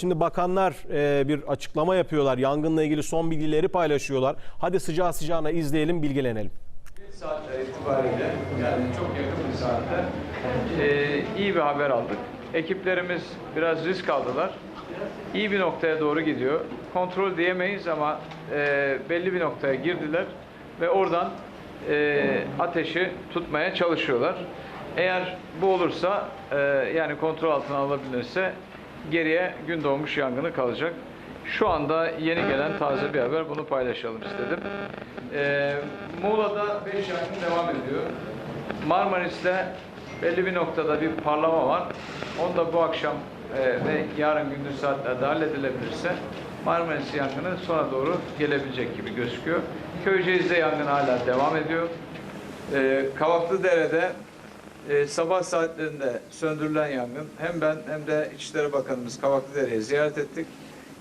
Şimdi bakanlar e, bir açıklama yapıyorlar. Yangınla ilgili son bilgileri paylaşıyorlar. Hadi sıcağı sıcağına izleyelim, bilgilenelim. saatler itibariyle yani çok yakın bir saatte eee, iyi bir haber aldık. Ekiplerimiz biraz risk aldılar. İyi bir noktaya doğru gidiyor. Kontrol diyemeyiz ama eee, belli bir noktaya girdiler ve oradan ateşi tutmaya çalışıyorlar. Eğer bu olursa eee, yani kontrol altına alabilirse geriye gün doğmuş yangını kalacak. Şu anda yeni gelen taze bir haber bunu paylaşalım istedim. Ee, Muğla'da 5 yangın devam ediyor. Marmaris'te belli bir noktada bir parlama var. Onu da bu akşam e, ve yarın gündüz saatlerde halledilebilirse Marmaris yangını sona doğru gelebilecek gibi gözüküyor. Köyceğiz'de yangın hala devam ediyor. Ee, Kavaklıdere'de e, sabah saatlerinde söndürülen yangın hem ben hem de İçişleri Bakanımız Kavaklıdere'yi ziyaret ettik.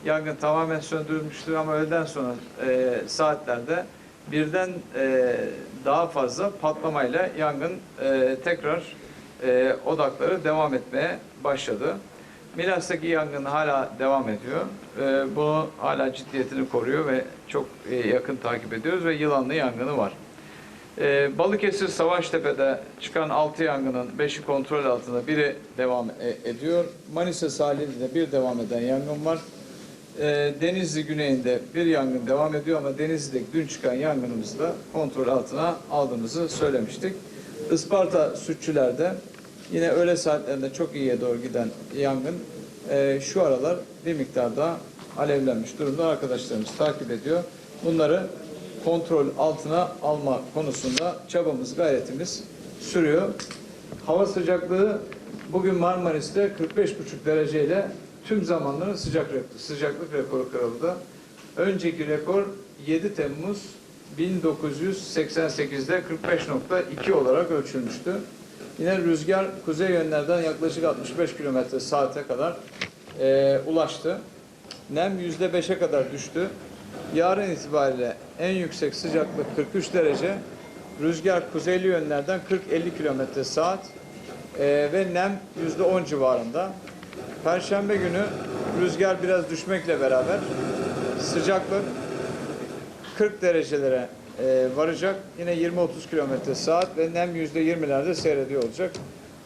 Yangın tamamen söndürülmüştür ama öğleden sonra e, saatlerde birden e, daha fazla patlamayla yangın e, tekrar e, odakları devam etmeye başladı. Milas'taki yangın hala devam ediyor. E, bunu hala ciddiyetini koruyor ve çok e, yakın takip ediyoruz ve yılanlı yangını var. Ee, Balıkesir Savaştepe'de çıkan 6 yangının 5'i kontrol altında, biri devam e- ediyor. Manisa sahilinde bir devam eden yangın var. Ee, Denizli güneyinde bir yangın devam ediyor ama Denizli'de dün çıkan yangınımızı da kontrol altına aldığımızı söylemiştik. Isparta Sütçüler'de yine öğle saatlerinde çok iyiye doğru giden yangın e, şu aralar bir miktar daha alevlenmiş durumda arkadaşlarımız takip ediyor. Bunları kontrol altına alma konusunda çabamız, gayretimiz sürüyor. Hava sıcaklığı bugün Marmaris'te 45,5 dereceyle tüm zamanların sıcak sıcaklık rekoru kırıldı. Önceki rekor 7 Temmuz 1988'de 45.2 olarak ölçülmüştü. Yine rüzgar kuzey yönlerden yaklaşık 65 km saate kadar eee, ulaştı. Nem %5'e kadar düştü. Yarın itibariyle en yüksek sıcaklık 43 derece. Rüzgar kuzeyli yönlerden 40-50 km saat eee, ve nem %10 civarında. Perşembe günü rüzgar biraz düşmekle beraber sıcaklık 40 derecelere e, varacak. Yine 20-30 kilometre saat ve nem %20'lerde seyrediyor olacak.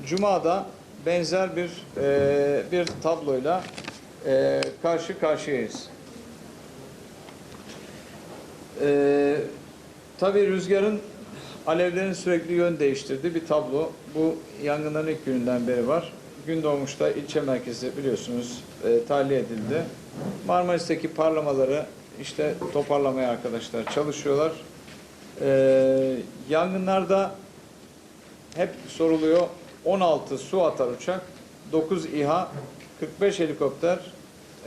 Cuma'da benzer bir e, bir tabloyla e, karşı karşıyayız. E, tabii rüzgarın alevlerin sürekli yön değiştirdiği bir tablo. Bu yangınların ilk gününden beri var. Gündoğmuş'ta ilçe merkezi biliyorsunuz e, tahliye edildi. Marmaris'teki parlamaları işte toparlamaya arkadaşlar çalışıyorlar. E, yangınlarda hep soruluyor 16 su atar uçak, 9 İHA, 45 helikopter,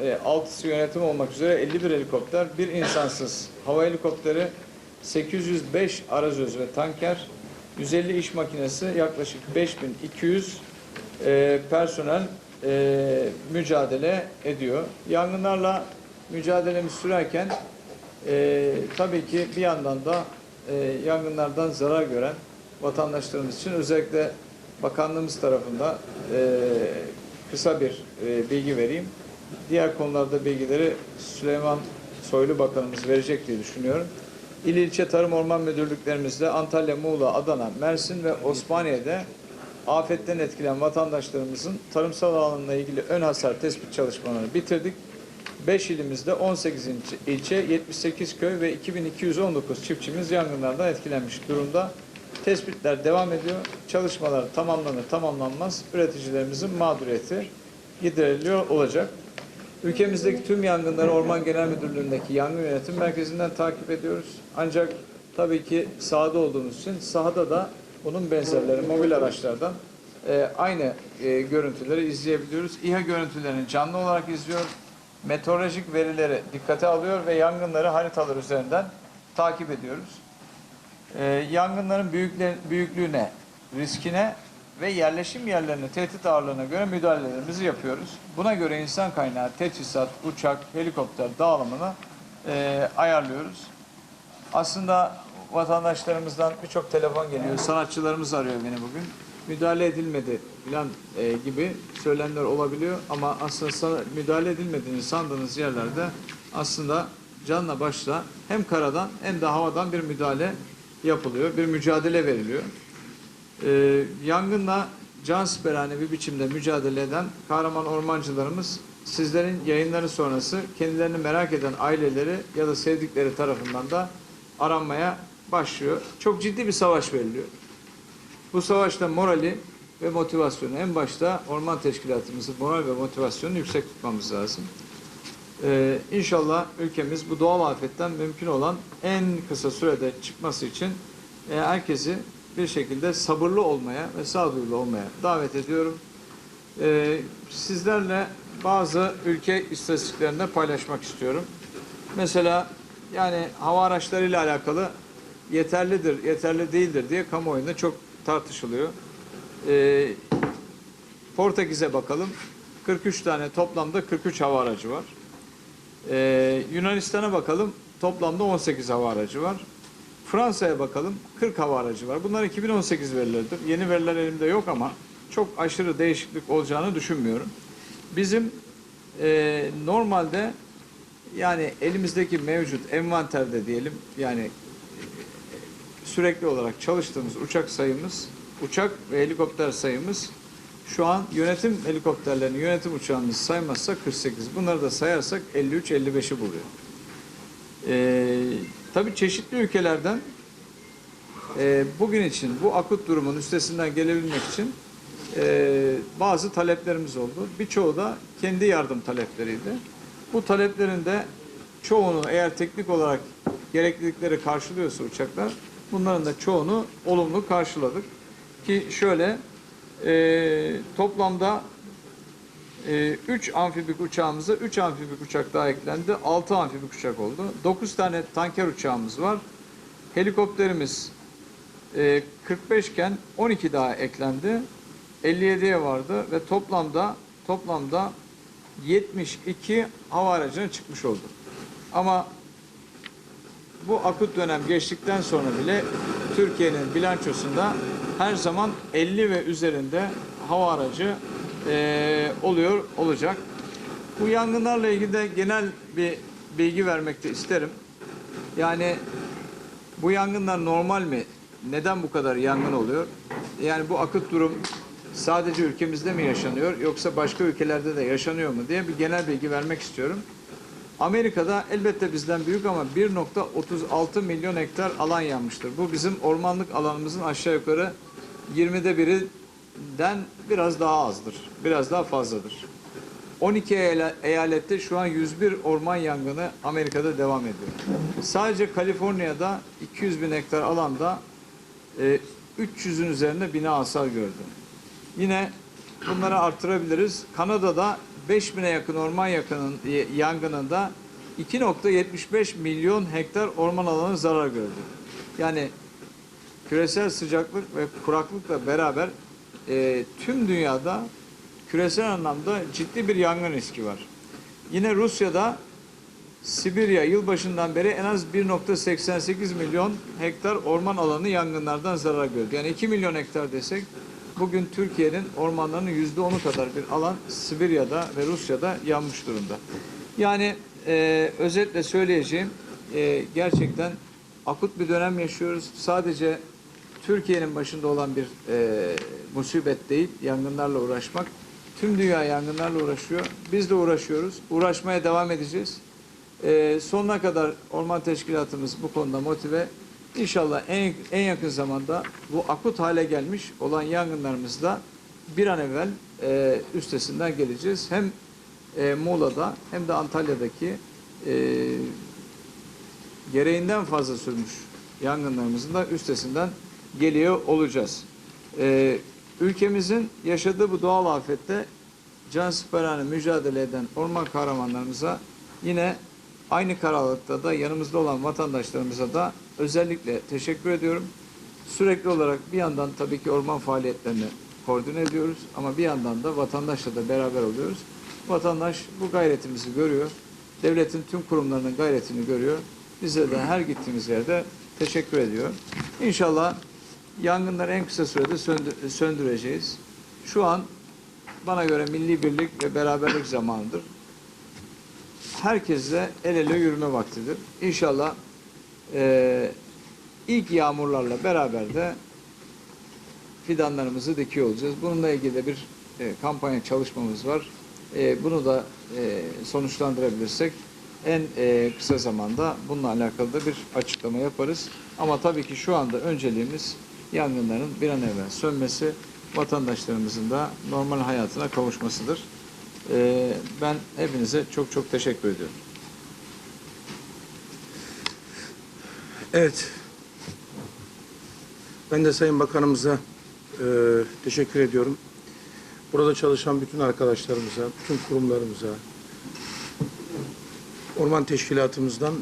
e, 6'sı yönetim olmak üzere 51 helikopter, bir insansız hava helikopteri, 805 arazöz ve tanker, 150 iş makinesi, yaklaşık 5200 e, personel e, mücadele ediyor. Yangınlarla mücadelemiz sürerken e, tabii ki bir yandan da e, yangınlardan zarar gören vatandaşlarımız için özellikle bakanlığımız tarafında e, kısa bir e, bilgi vereyim. Diğer konularda bilgileri Süleyman Soylu Bakanımız verecek diye düşünüyorum. İl ilçe Tarım Orman Müdürlüklerimizde Antalya, Muğla, Adana, Mersin ve Osmaniye'de afetten etkilenen vatandaşlarımızın tarımsal alanla ilgili ön hasar tespit çalışmalarını bitirdik. 5 ilimizde 18 ilçe, ilçe 78 köy ve 2219 çiftçimiz yangınlardan etkilenmiş durumda. Tespitler devam ediyor. Çalışmalar tamamlanır tamamlanmaz üreticilerimizin mağduriyeti gideriliyor olacak. Ülkemizdeki tüm yangınları Orman Genel Müdürlüğü'ndeki yangın yönetim merkezinden takip ediyoruz. Ancak tabii ki sahada olduğumuz için sahada da bunun benzerleri mobil araçlardan e, aynı e, görüntüleri izleyebiliyoruz. İHA görüntülerini canlı olarak izliyor. Meteorolojik verileri dikkate alıyor ve yangınları haritalar üzerinden takip ediyoruz. E, yangınların büyüklüğüne, riskine ve yerleşim yerlerine, tehdit ağırlığına göre müdahalelerimizi yapıyoruz. Buna göre insan kaynağı, teçhizat, uçak, helikopter dağılımını e, ayarlıyoruz. Aslında vatandaşlarımızdan birçok telefon geliyor. Sanatçılarımız arıyor beni bugün. müdahale edilmedi falan e, gibi söylemler olabiliyor ama aslında müdahale edilmediğini sandığınız yerlerde aslında canla başla hem karadan hem de havadan bir müdahale yapılıyor, bir mücadele veriliyor. Ee, yangınla can siperhane bir biçimde mücadele eden kahraman ormancılarımız sizlerin yayınları sonrası kendilerini merak eden aileleri ya da sevdikleri tarafından da aranmaya başlıyor. Çok ciddi bir savaş veriliyor. Bu savaşta morali ve motivasyonu en başta orman teşkilatımızın moral ve motivasyonunu yüksek tutmamız lazım. Ee, inşallah ülkemiz bu doğal afetten mümkün olan en kısa sürede çıkması için e, herkesi bir şekilde sabırlı olmaya ve sağduyulu olmaya davet ediyorum. Ee, sizlerle bazı ülke istatistiklerini paylaşmak istiyorum. Mesela yani hava araçlarıyla alakalı yeterlidir, yeterli değildir diye kamuoyunda çok tartışılıyor. Ee, Portekiz'e bakalım. 43 tane toplamda 43 hava aracı var. Ee, Yunanistan'a bakalım. Toplamda 18 hava aracı var. Fransa'ya bakalım. 40 hava aracı var. Bunlar 2018 verileridir. Yeni veriler elimde yok ama çok aşırı değişiklik olacağını düşünmüyorum. Bizim e, normalde yani elimizdeki mevcut envanterde diyelim yani e, sürekli olarak çalıştığımız uçak sayımız, uçak ve helikopter sayımız şu an yönetim helikopterlerini, yönetim uçağını saymazsak 48. Bunları da sayarsak 53-55'i buluyor. Ee, tabii çeşitli ülkelerden e, bugün için bu akut durumun üstesinden gelebilmek için e, bazı taleplerimiz oldu. Birçoğu da kendi yardım talepleriydi. Bu taleplerin de çoğunu eğer teknik olarak gereklilikleri karşılıyorsa uçaklar bunların da çoğunu olumlu karşıladık. Ki şöyle e, toplamda 3 amfibik uçağımıza 3 amfibik uçak daha eklendi. 6 amfibik uçak oldu. 9 tane tanker uçağımız var. Helikopterimiz e, 45 iken 12 daha eklendi. 57'ye vardı ve toplamda toplamda 72 hava aracına çıkmış oldu. Ama bu akut dönem geçtikten sonra bile Türkiye'nin bilançosunda her zaman 50 ve üzerinde hava aracı eee, oluyor olacak. Bu yangınlarla ilgili de genel bir bilgi vermek de isterim. Yani bu yangınlar normal mi? Neden bu kadar yangın oluyor? Yani bu akut durum sadece ülkemizde mi yaşanıyor yoksa başka ülkelerde de yaşanıyor mu diye bir genel bilgi vermek istiyorum. Amerika'da elbette bizden büyük ama 1.36 milyon hektar alan yanmıştır. Bu bizim ormanlık alanımızın aşağı yukarı 20'de birinden biraz daha azdır. Biraz daha fazladır. 12 eyala- eyalette şu an 101 orman yangını Amerika'da devam ediyor. Sadece Kaliforniya'da 200 bin hektar alanda e, 300'ün üzerinde bina hasar gördü. Yine bunları artırabiliriz. Kanada'da 5000'e yakın orman yakının, yangınında 2.75 milyon hektar orman alanı zarar gördü. Yani küresel sıcaklık ve kuraklıkla beraber e, tüm dünyada küresel anlamda ciddi bir yangın riski var. Yine Rusya'da Sibirya yılbaşından beri en az 1.88 milyon hektar orman alanı yangınlardan zarar gördü. Yani 2 milyon hektar desek bugün Türkiye'nin ormanlarının %10'u kadar bir alan Sibirya'da ve Rusya'da yanmış durumda. Yani e, özetle söyleyeceğim e, gerçekten akut bir dönem yaşıyoruz. Sadece Türkiye'nin başında olan bir e, musibet değil yangınlarla uğraşmak. Tüm dünya yangınlarla uğraşıyor. Biz de uğraşıyoruz. Uğraşmaya devam edeceğiz. Ee, sonuna kadar orman teşkilatımız bu konuda motive. İnşallah en, en yakın zamanda bu akut hale gelmiş olan yangınlarımızı da bir an evvel e, üstesinden geleceğiz. Hem e, Muğla'da hem de Antalya'daki e, gereğinden fazla sürmüş yangınlarımızın da üstesinden geliyor olacağız. E, ülkemizin yaşadığı bu doğal afette can siperhane mücadele eden orman kahramanlarımıza yine aynı kararlılıkta da yanımızda olan vatandaşlarımıza da özellikle teşekkür ediyorum. Sürekli olarak bir yandan tabii ki orman faaliyetlerini koordine ediyoruz ama bir yandan da vatandaşla da beraber oluyoruz. Vatandaş bu gayretimizi görüyor. Devletin tüm kurumlarının gayretini görüyor. Bize de her gittiğimiz yerde teşekkür ediyor. İnşallah Yangınları en kısa sürede söndü- söndüreceğiz. Şu an bana göre milli birlik ve beraberlik zamanıdır. Herkesle el ele yürüme vaktidir. İnşallah eee ilk yağmurlarla beraber de fidanlarımızı dikiyor olacağız. Bununla ilgili de bir e, kampanya çalışmamız var. E, bunu da e, sonuçlandırabilirsek en e, kısa zamanda bununla alakalı da bir açıklama yaparız. Ama tabii ki şu anda önceliğimiz yangınların bir an evvel sönmesi, vatandaşlarımızın da normal hayatına kavuşmasıdır. E, ben hepinize çok çok teşekkür ediyorum. Evet. Ben de Sayın Bakanımıza e, teşekkür ediyorum. Burada çalışan bütün arkadaşlarımıza, bütün kurumlarımıza, orman teşkilatımızdan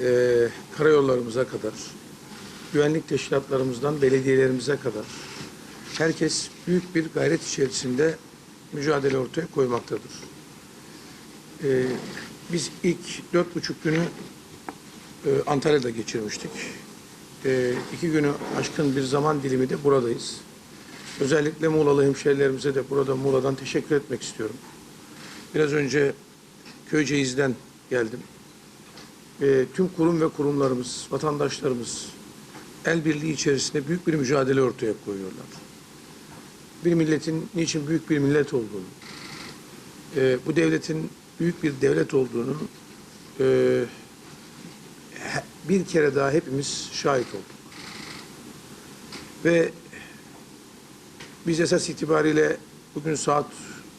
e, karayollarımıza kadar, güvenlik teşkilatlarımızdan belediyelerimize kadar herkes büyük bir gayret içerisinde mücadele ortaya koymaktadır. E, biz ilk dört buçuk günü e, Antalya'da geçirmiştik. E, iki günü aşkın bir zaman dilimi de buradayız. Özellikle Muğla'lı hemşehrilerimize de burada Muğla'dan teşekkür etmek istiyorum. Biraz önce Köyceğiz'den geldim. E, tüm kurum ve kurumlarımız, vatandaşlarımız el birliği içerisinde büyük bir mücadele ortaya koyuyorlar. Bir milletin niçin büyük bir millet olduğunu, e, bu devletin büyük bir devlet olduğunu e, bir kere daha hepimiz şahit olduk. Ve biz esas itibariyle bugün saat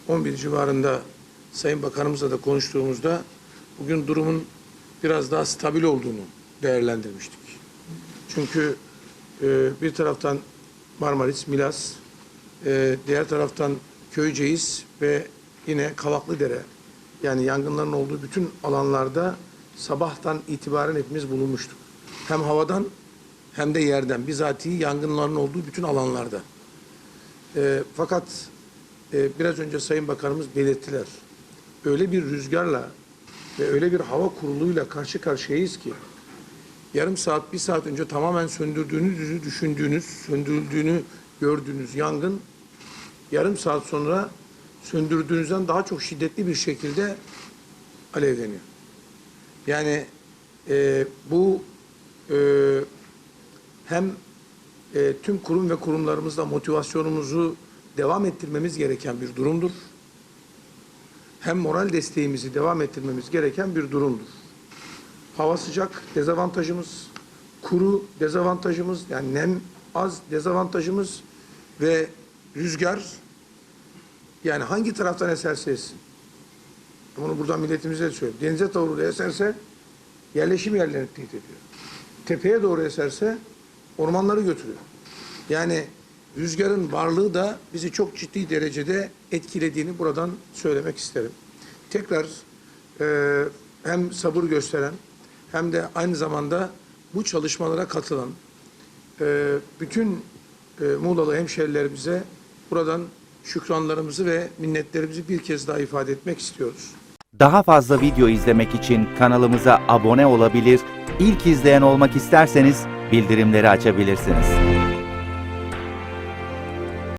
11 civarında Sayın Bakanımızla da konuştuğumuzda bugün durumun biraz daha stabil olduğunu değerlendirmiştik. Çünkü e, bir taraftan Marmaris, Milas, e, diğer taraftan Köyceğiz ve yine Kavaklıdere yani yangınların olduğu bütün alanlarda sabahtan itibaren hepimiz bulunmuştuk. Hem havadan hem de yerden bizatihi yangınların olduğu bütün alanlarda. E, fakat e, biraz önce Sayın Bakanımız belirttiler. Öyle bir rüzgarla ve öyle bir hava kuruluyla karşı karşıyayız ki yarım saat, bir saat önce tamamen söndürdüğünüzü düşündüğünüz, söndürüldüğünü gördüğünüz yangın yarım saat sonra söndürdüğünüzden daha çok şiddetli bir şekilde alevleniyor. Yani e, bu e, hem e, tüm kurum ve kurumlarımızla motivasyonumuzu devam ettirmemiz gereken bir durumdur. Hem moral desteğimizi devam ettirmemiz gereken bir durumdur. Hava sıcak dezavantajımız, kuru dezavantajımız, yani nem az dezavantajımız ve rüzgar yani hangi taraftan eserse essin. Bunu buradan milletimize de söylüyorum. Denize doğru eserse yerleşim yerlerini tehdit ediyor. Tepeye doğru eserse ormanları götürüyor. Yani rüzgarın varlığı da bizi çok ciddi derecede etkilediğini buradan söylemek isterim. Tekrar e, hem sabır gösteren hem de aynı zamanda bu çalışmalara katılan e, bütün e, Muğla'lı hemşerilerimize buradan şükranlarımızı ve minnetlerimizi bir kez daha ifade etmek istiyoruz. Daha fazla video izlemek için kanalımıza abone olabilir, ilk izleyen olmak isterseniz bildirimleri açabilirsiniz.